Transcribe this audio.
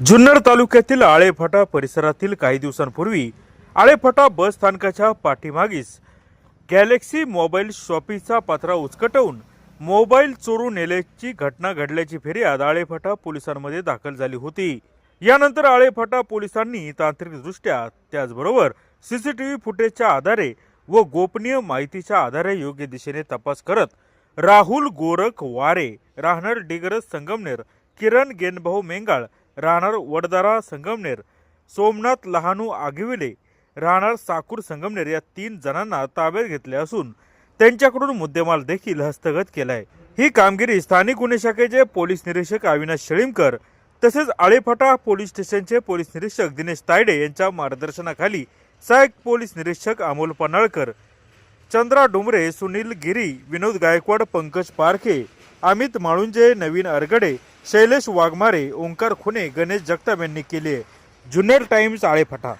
जुन्नर तालुक्यातील आळेफाटा परिसरातील काही दिवसांपूर्वी आळेफाटा बस स्थानकाच्या पाठीमागीस गॅलेक्सी मोबाईल शॉपीचा पत्रा उचकटवून मोबाईल चोरून नेल्याची घटना घडल्याची फिर्याद आळेफाटा पोलिसांमध्ये दाखल झाली होती. यानंतर आळेफाटा पोलिसांनी तांत्रिकदृष्ट्या त्याचबरोबर सी सी टी व्ही फुटेजच्या आधारे व गोपनीय माहितीच्या आधारे योग्य दिशेने तपास करत राहुल गोरख वारे राहणार डिग्रज संगमनेर किरण गेनभाऊ मेंगाळ राहणार वडदारा संगमनेर सोमनाथ लहानू आगिविले राहणार साकूर संगमनेर या तीन जणांना ताब्यात घेतले असून त्यांच्याकडून मुद्देमाल देखील हस्तगत केलाय. ही कामगिरी स्थानिक गुन्हे शाखेचे पोलीस निरीक्षक अविनाश शेळीमकर तसेच आळेफाटा पोलीस स्टेशनचे पोलीस निरीक्षक दिनेश तायडे यांच्या मार्गदर्शनाखाली सहाय्यक पोलीस निरीक्षक अमोल पन्हाळकर चंद्रा डुमरे सुनील गिरी विनोद गायकवाड पंकज पारखे अमित माळुंजे नवीन अरगडे शैलेश वाघमारे ओंकार खुने गणेश जगताप यांनी केली आहे जुन्नर टाइम्स आळेफाटा.